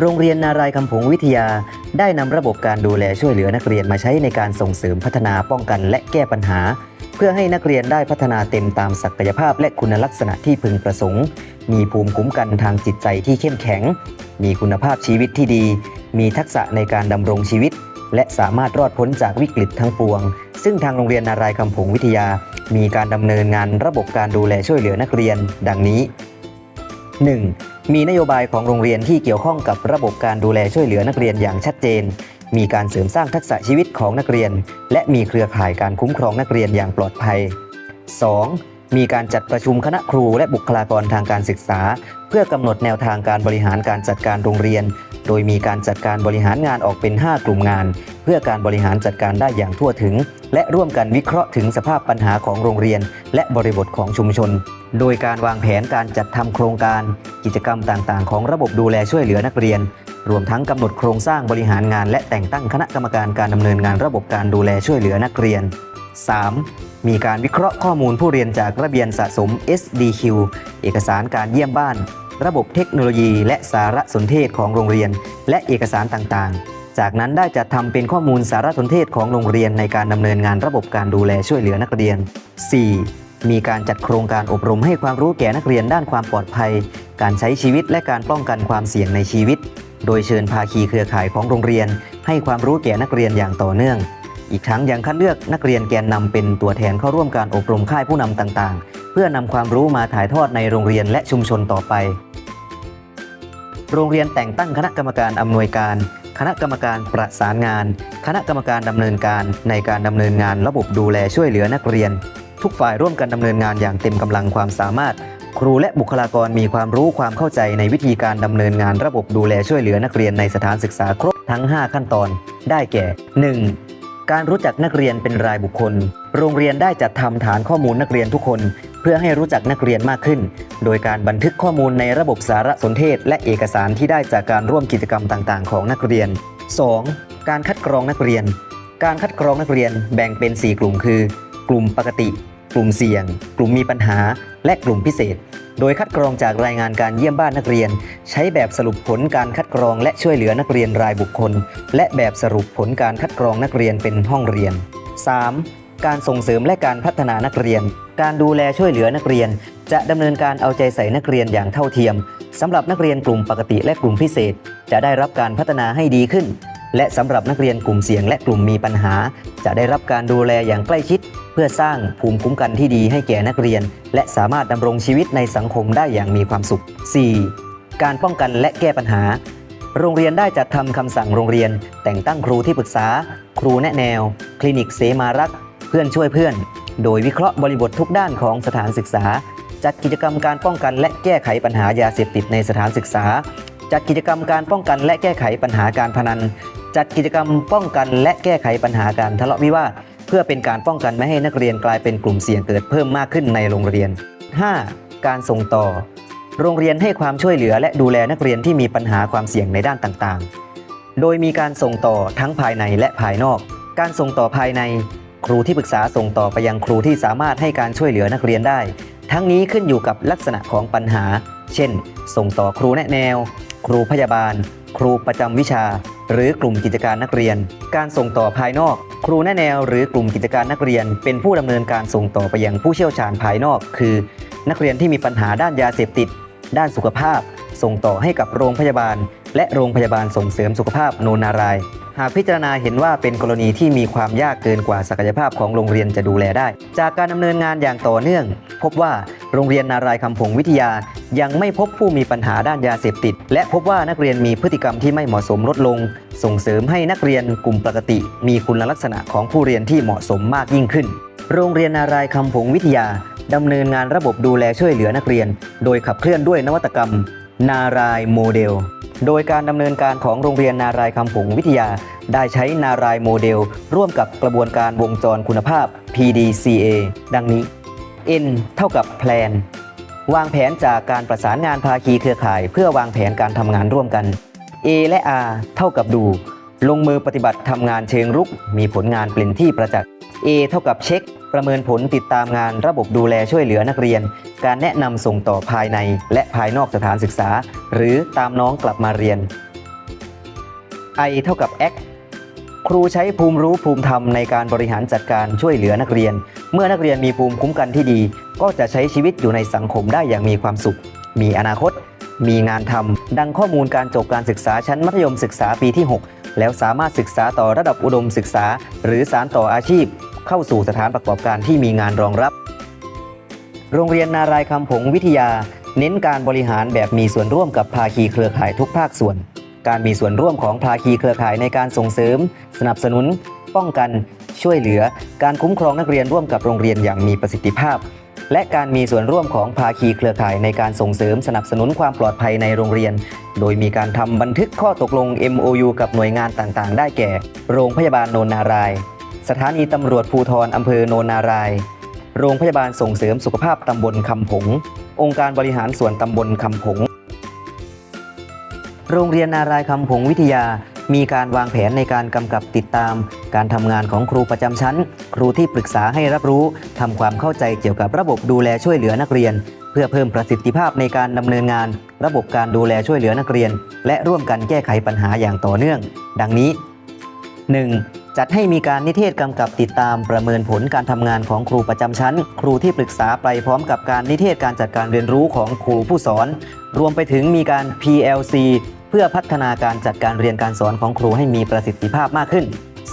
โรงเรียนนารายคำผงวิทยา ได้นำระบบการดูแลช่วยเหลือนักเรียนมาใช้ในการส่งเสริมพัฒนาป้องกันและแก้ปัญหา เพื่อให้นักเรียนได้พัฒนาเต็มตามศักยภาพและคุณลักษณะที่พึงประสงค์ มีภูมิคุ้มกันทางจิตใจที่เข้มแข็ง มีคุณภาพชีวิตที่ดี มีทักษะในการดำรงชีวิต และสามารถรอดพ้นจากวิกฤตทั้งปวง ซึ่งทางโรงเรียนนารายคำผงวิทยา มีการดำเนินงานระบบการดูแลช่วยเหลือนักเรียน ดังนี้ 1. มีนโยบายของโรงเรียนที่เกี่ยวข้องกับระบบการดูแลช่วยเหลือนักเรียนอย่างชัดเจน มีการเสริมสร้างทักษะชีวิตของนักเรียน และมีเครือข่ายการคุ้มครองนักเรียนอย่างปลอดภัย 2. มีการจัดประชุมคณะครูและบุคลากรทางการศึกษา เพื่อกำหนดแนวทางการบริหารการจัดการโรงเรียน โดยมีการจัดการบริหารงานออกเป็น 5 กลุ่มงาน เพื่อการบริหารจัดการได้อย่างทั่วถึง และร่วมกันวิเคราะห์ถึงสภาพปัญหาของโรงเรียน และบริบทของชุมชน โดยการวางแผนการจัดทำโครงการ กิจกรรมต่างๆ ของระบบดูแลช่วยเหลือนักเรียน รวมทั้งกำหนดโครงสร้างบริหารงาน และแต่งตั้งคณะกรรมการการดำเนินงานระบบการดูแลช่วยเหลือนักเรียน 3. มีการวิเคราะห์ข้อมูลผู้เรียนจากระเบียนสะสม SDQ เอกสารการเยี่ยมบ้าน ระบบเทคโนโลยี และสารสนเทศของโรงเรียน และเอกสารต่างๆ จากนั้นได้จัดทำเป็นข้อมูลสารสนเทศของโรงเรียนในการดำเนินงานระบบการดูแลช่วยเหลือนักเรียน 4. มีการจัดโครงการอบรมให้ความรู้แก่นักเรียนด้านความปลอดภัย การใช้ชีวิตและการป้องกันความเสี่ยงในชีวิต โดยเชิญภาคีเครือข่ายของโรงเรียน ให้ความรู้แก่นักเรียนอย่างต่อเนื่องอีกทั้งยังคัดเลือกนักเรียนแกนนำเป็นตัวแทนเข้าร่วมการอบรมค่ายผู้นำต่างๆ เพื่อนำความรู้มาถ่ายทอดในโรงเรียนและชุมชนต่อไป โรงเรียนแต่งตั้งคณะกรรมการอำนวยการ คณะกรรมการประสานงาน คณะกรรมการดำเนินการในการดำเนินงานระบบดูแลช่วยเหลือนักเรียน ทุกฝ่ายร่วมกันดำเนินงานอย่างเต็มกำลังความสามารถ ครูและบุคลากรมีความรู้ความเข้าใจในวิธีการดำเนินงานระบบดูแลช่วยเหลือนักเรียนในสถานศึกษาครบทั้ง 5 ขั้นตอน ได้แก่ 1. การรู้จักนักเรียนเป็นรายบุคคล โรงเรียนได้จัดทำฐานข้อมูลนักเรียนทุกคน เพื่อให้รู้จักนักเรียนมากขึ้น โดยการบันทึกข้อมูลในระบบสารสนเทศ และเอกสารที่ได้จากการร่วมกิจกรรมต่างๆ ของนักเรียน 2. การคัดกรองนักเรียน การคัดกรองนักเรียนแบ่งเป็น 4 กลุ่มคือ กลุ่มปกติ กลุ่มเสี่ยง กลุ่มมีปัญหา และกลุ่มพิเศษ โดยคัดกรองจากรายงานการเยี่ยมบ้านนักเรียน ใช้แบบสรุปผลการคัดกรองและช่วยเหลือนักเรียนรายบุคคล และแบบสรุปผลการคัดกรองนักเรียนเป็นห้องเรียน 3. การส่งเสริมและการพัฒนานักเรียน การดูแลช่วยเหลือนักเรียน จะดำเนินการเอาใจใส่นักเรียนอย่างเท่าเทียมสำหรับนักเรียนกลุ่มปกติและกลุ่มพิเศษ จะได้รับการพัฒนาให้ดีขึ้น และสำหรับนักเรียนกลุ่มเสี่ยงและกลุ่มมีปัญหา จะได้รับการดูแลอย่างใกล้ชิด เพื่อสร้างภูมิคุ้มกันที่ดีให้แก่นักเรียน และสามารถดำรงชีวิตในสังคมได้อย่างมีความสุข 4. การป้องกันและแก้ปัญหาโรงเรียนได้จัดทำคำสั่งโรงเรียน แต่งตั้งครูที่ปรึกษา ครูแนะแนว คลินิกเสมารัก เพื่อนช่วยเพื่อน โดยวิเคราะห์บริบททุกด้านของสถานศึกษา จัดกิจกรรมการป้องกันและแก้ไขปัญหายาเสพติดในสถานศึกษา จัดกิจกรรมการป้องกันและแก้ไขปัญหาการพนัน จัดกิจกรรมป้องกันและแก้ไขปัญหาการทะเลาะวิวาทเพื่อเป็นการป้องกันไม่ให้นักเรียนกลายเป็นกลุ่มเสี่ยงเกิดเพิ่มมากขึ้นในโรงเรียน 5. การส่งต่อ โรงเรียนให้ความช่วยเหลือและดูแลนักเรียนที่มีปัญหาความเสี่ยงในด้านต่างๆ โดยมีการส่งต่อทั้งภายในและภายนอก การส่งต่อภายใน ครูที่ปรึกษาส่งต่อไปยังครูที่สามารถให้การช่วยเหลือนักเรียนได้ ทั้งนี้ขึ้นอยู่กับลักษณะของปัญหา เช่น ส่งต่อครูแนะแนว ครูพยาบาล ครูประจำวิชา หรือกลุ่มกิจการนักเรียน การส่งต่อภายนอก ครูแนะแนว หรือกลุ่มกิจการนักเรียน เป็นผู้ดำเนินการส่งต่อไปยังผู้เชี่ยวชาญภายนอก คือ นักเรียนที่มีปัญหาด้านยาเสพติด ด้านสุขภาพ ส่งต่อให้กับโรงพยาบาล และโรงพยาบาลส่งเสริมสุขภาพโนนาราย หากพิจารณาเห็นว่าเป็นกรณีที่มีความยากเกินกว่าศักยภาพของโรงเรียนจะดูแลได้ จากการดำเนินงานอย่างต่อเนื่อง พบว่าโรงเรียนนารายคำผงวิทยา ยังไม่พบผู้มีปัญหาด้านยาเสพติด และพบว่านักเรียนมีพฤติกรรมที่ไม่เหมาะสมลดลง ส่งเสริมให้นักเรียนกลุ่มปกติ มีคุณลักษณะของผู้เรียนที่เหมาะสมมากยิ่งขึ้น โรงเรียนนารายคำผงวิทยาดำเนินงานระบบดูแลช่วยเหลือนักเรียน โดยขับเคลื่อนด้วยนวัตกรรม นารายโมเดล โดยการดำเนินการของโรงเรียนนารายคำผงวิทยา ได้ใช้นารายโมเดล ร่วมกับกระบวนการวงจรคุณภาพ PDCA ดังนี้ N เท่ากับ Plan วางแผนจากการประสานงานภาคีเครือข่าย เพื่อวางแผนการทำงานร่วมกัน A และ R เท่ากับดู ลงมือปฏิบัติทำงานเชิงรุก มีผลงานเป็นที่ประจักษ์ A เท่ากับเช็ค ประเมินผลติดตามงานระบบดูแลช่วยเหลือนักเรียน การแนะนำส่งต่อภายในและภายนอกสถานศึกษา หรือตามน้องกลับมาเรียน I เท่ากับ Act ครูใช้ภูมิรู้ภูมิธรรมในการบริหารจัดการช่วยเหลือนักเรียน เมื่อนักเรียนมีภูมิคุ้มกันที่ดี ก็จะใช้ชีวิตอยู่ในสังคมได้อย่างมีความสุข มีอนาคต มีงานทำดังข้อมูลการจบการศึกษาชั้นมัธยมศึกษาปีที่ 6 แล้วสามารถศึกษาต่อระดับอุดมศึกษา หรือสารต่ออาชีพ เข้าสู่สถานประกอบการที่มีงานรองรับ โรงเรียนนารายคำผงวิทยา เน้นการบริหารแบบมีส่วนร่วมกับภาคีเครือข่ายทุกภาคส่วน การมีส่วนร่วมของภาคีเครือข่ายในการส่งเสริม สนับสนุน ป้องกัน ช่วยเหลือ การคุ้มครองนักเรียนร่วมกับโรงเรียนอย่างมีประสิทธิภาพ และการมีส่วนร่วมของภาคีเครือข่ายในการส่งเสริมสนับสนุนความปลอดภัยในโรงเรียน โดยมีการทำบันทึกข้อตกลง MOU กับหน่วยงานต่างๆ ได้แก่ โรงพยาบาลโนนนาราย สถานีตำรวจภูธรอำเภอโนนนาราย โรงพยาบาลส่งเสริมสุขภาพตำบลคำผง องค์การบริหารส่วนตำบลคำผง โรงเรียนนารายคำผงวิทยา มีการวางแผนในการกำกับติดตาม การทำงานของครูประจำชั้น ครูที่ปรึกษาให้รับรู้ทำความเข้าใจเกี่ยวกับระบบดูแลช่วยเหลือนักเรียน เพื่อเพิ่มประสิทธิภาพในการดำเนินงาน ระบบการดูแลช่วยเหลือนักเรียน และร่วมกันแก้ไขปัญหาอย่างต่อเนื่อง ดังนี้ 1. จัดให้มีการนิเทศกำกับติดตามประเมินผลการทำงานของครูประจำชั้น ครูที่ปรึกษาไปพร้อมกับการนิเทศการจัดการเรียนรู้ของครูผู้สอน รวมไปถึงมีการ PLC เพื่อพัฒนาการจัดการเรียนการสอนของครูให้มีประสิทธิภาพมากขึ้น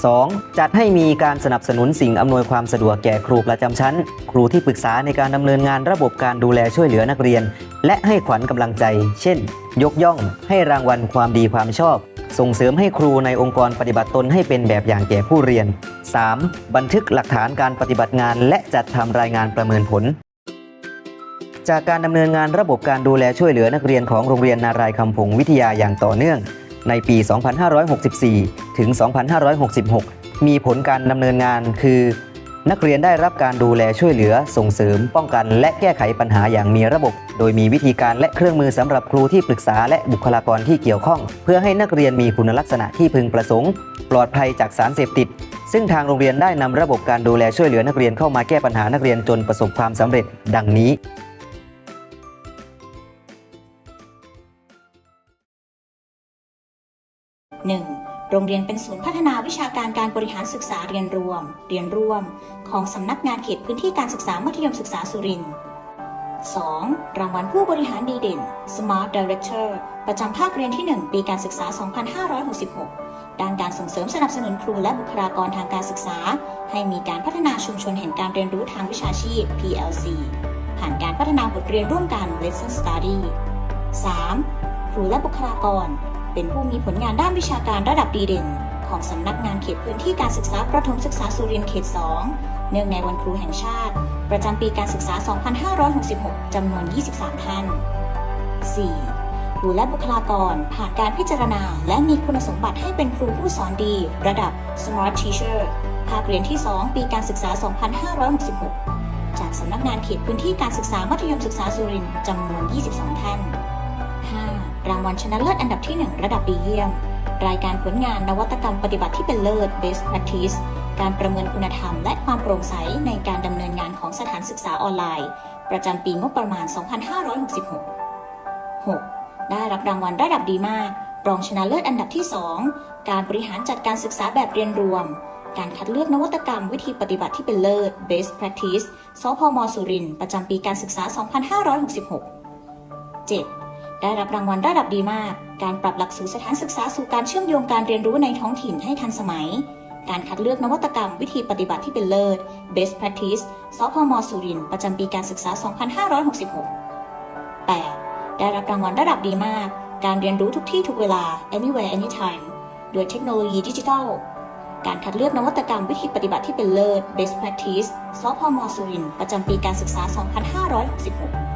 2. จัดให้มีการสนับสนุนสิ่งอำนวยความสะดวกแก่ครูประจำชั้น ครูที่ปรึกษาในการดำเนินงานระบบการดูแลช่วยเหลือนักเรียน และให้ขวัญกำลังใจ เช่น ยกย่อง ให้รางวัลความดีความชอบ ส่งเสริมให้ครูในองค์กรปฏิบัติตนให้เป็นแบบอย่างแก่ผู้เรียน 3. บันทึกหลักฐานการปฏิบัติงาน และจัดทำรายงานประเมินผล จากการดำเนินงานระบบการดูแลช่วยเหลือนักเรียนของโรงเรียนนารายคำผงวิทยาอย่างต่อเนื่อง ในปี 2564 ถึง 2566 มีผลการดำเนินงานคือ นักเรียนได้รับการดูแลช่วยเหลือส่งเสริม ป้องกัน และแก้ไขปัญหาอย่างมีระบบ โดยมีวิธีการและเครื่องมือสำหรับครูที่ปรึกษาและบุคลากรที่เกี่ยวข้อง เพื่อให้นักเรียนมีคุณลักษณะที่พึงประสงค์ ปลอดภัยจากสารเสพติด ซึ่งทางโรงเรียนได้นำระบบการดูแลช่วยเหลือนักเรียนเข้ามาแก้ปัญหานักเรียนจนประสบความสำเร็จ ดังนี้ 1. โรงเรียนเป็นศูนย์พัฒนาวิชาการการบริหารศึกษาเรียนรวม เรียนร่วม ของสำนักงานเขตพื้นที่การศึกษามัธยมศึกษาสุรินทร์ 2. รางวัลผู้บริหารดีเด่น Smart Director ประจำภาคเรียนที่ 1 ปีการศึกษา 2566 ด้านการส่งเสริมสนับสนุนครูและบุคลากรทางการศึกษา ให้มีการพัฒนาชุมชนแห่งการเรียนรู้ทางวิชาชีพ PLC ผ่านการพัฒนาบทเรียนร่วมกัน Lesson Study 3. ครูและบุคลากร เป็นผู้มีผลงานด้านวิชาการระดับดีเด่น ของสำนักงานเขตพื้นที่การศึกษาประถมศึกษาสุรินทร์เขต 2 เนื่องในวันครูแห่งชาติ ประจำปีการศึกษา 2566 จำนวน 23 ท่าน 4. ครูและบุคลากรผ่านการพิจารณา และมีคุณสมบัติให้เป็นครูผู้สอนดี ระดับ Smart Teacher ภาคเรียนที่ 2 ปีการศึกษา 2566 จากสำนักงานเขตพื้นที่การศึกษามัธยมศึกษาสุรินทร์จำนวน 22 ท่าน รางวัลชนะเลิศอันดับที่ 1 ระดับดีเยี่ยม รายการผลงานนวัตกรรมปฏิบัติที่เป็นเลิศ Best Practice การประเมินคุณธรรมและความโปร่งใสในการดำเนินงานของสถานศึกษาออนไลน์ ประจำปีงบประมาณ 2566 6. ได้รับรางวัลระดับดีมาก รองชนะเลิศอันดับที่ 2 การบริหารจัดการศึกษาแบบเรียนรวม การคัดเลือกนวัตกรรมวิธีปฏิบัติที่เป็นเลิศ Best Practice สพมสุรินทร์ประจำปีการศึกษา 2566 7. ได้รับรางวัลระดับดีมาก การปรับหลักสูตรสถานศึกษาสู่การเชื่อมโยงการเรียนรู้ในท้องถิ่นให้ทันสมัย การคัดเลือกนวัตกรรมวิธีปฏิบัติที่เป็นเลิศ Best Practice สพมสุรินทร์ประจำปีการศึกษา 2566 8. ได้รับรางวัลระดับดีมาก การเรียนรู้ทุกที่ทุกเวลา anywhere anytime โดยเทคโนโลยีดิจิทัล การคัดเลือกนวัตกรรมวิธีปฏิบัติที่เป็นเลิศ Best Practice สพมสุรินทร์ประจำปีการศึกษา 2566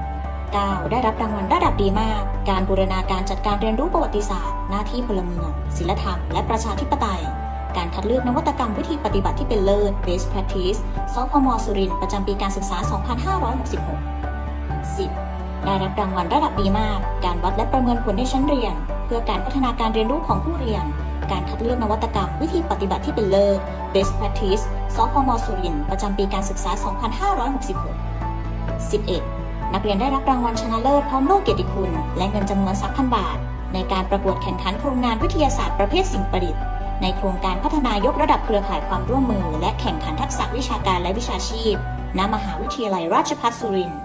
9. ได้รับรางวัลระดับดีมาก การบูรณาการจัดการเรียนรู้ประวัติศาสตร์ หน้าที่พลเมือง ศิลธรรม และประชาธิปไตย การคัดเลือกนวัตกรรมวิธีปฏิบัติที่เป็นเลิศ Best Practice สพมสุรินทร์ประจำปีการศึกษา 2566 10. ได้รับรางวัลระดับดีมาก การวัดและประเมินผลในชั้นเรียน เพื่อการพัฒนาการเรียนรู้ของผู้เรียน การคัดเลือกนวัตกรรม วิธีปฏิบัติที่เป็นเลิศ Best Practice สพมสุรินทร์ประจำปีการศึกษา 2566 11. นักเรียนได้รับรางวัลชนะเลิศพร้อมโล่เกียรติคุณ และเงินจำนวน3,000 บาท ในการประกวดแข่งขันโครงงานวิทยาศาสตร์ประเภทสิ่งประดิษฐ์ในโครงการพัฒนายกระดับเครือข่ายความร่วมมือ และแข่งขันทักษะวิชาการและวิชาชีพ ณ มหาวิทยาลัยราชภัฏสุรินทร์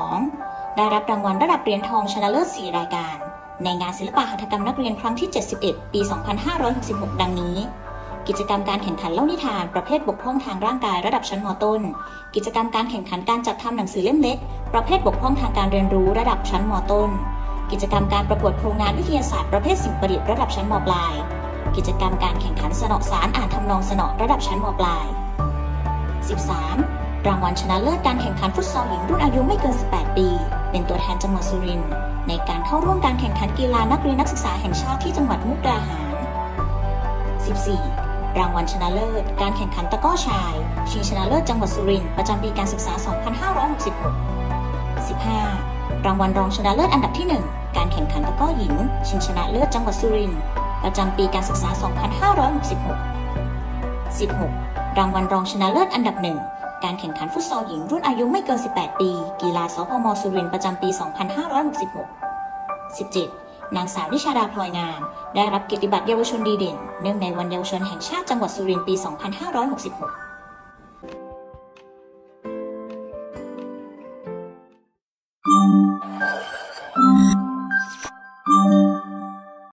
12. ได้รับรางวัลระดับเหรียญทองชนะเลิศ 4 รายการ ในงานศิลปะหัตถกรรมนักเรียนครั้งที่ 71 ปี 2566 ดังนี้ กิจกรรมการแข่งขันเล่านิทานประเภทบกพร่องทางร่างกายระดับชั้นมต้น กิจกรรมการแข่งขันการจัดทำหนังสือเล่มเล็ก ประเภทบกพร่องทางการเรียนรู้ระดับชั้นมต้น กิจกรรมการประกวดโครงงานวิทยาศาสตร์ประเภทสิ่งประดิษฐ์ระดับชั้นมปลาย กิจกรรมการแข่งขันสนอสารอ่านทำนองสนอระดับชั้นมปลาย 13. รางวัลชนะเลิศการแข่งขันฟุตซอลหญิงรุ่นอายุไม่เกิน 18 ปี เป็นตัวแทนจังหวัดสุรินทร์ในการเข้าร่วมการแข่งขันกีฬานักเรียนนักศึกษาแห่งชาติที่จังหวัดมุกดาหาร 14. รางวัลชนะเลิศ การแข่งขันตะก้อชาย ชิงชนะเลิศจังหวัดสุรินทร์ประจำปีการศึกษา 2566 15. รางวัลรองชนะเลิศอันดับที่ 1 การแข่งขันตะก้อหญิง ชิงชนะเลิศจังหวัดสุรินทร์ประจำปีการศึกษา 2566 16. รางวัลรองชนะเลิศอันดับหนึ่งการแข่งขันฟุตซอลหญิงรุ่นอายุไม่เกิน 18 ปี กีฬาสพมสุรินทร์ประจำปี 2566 17. นางสาวนิชาดาพลอยงาม ได้รับเกียรติบัตรเยาวชนดีเด่น เนื่องในวันเยาวชนแห่งชาติจังหวัดสุรินทร์ปี 2566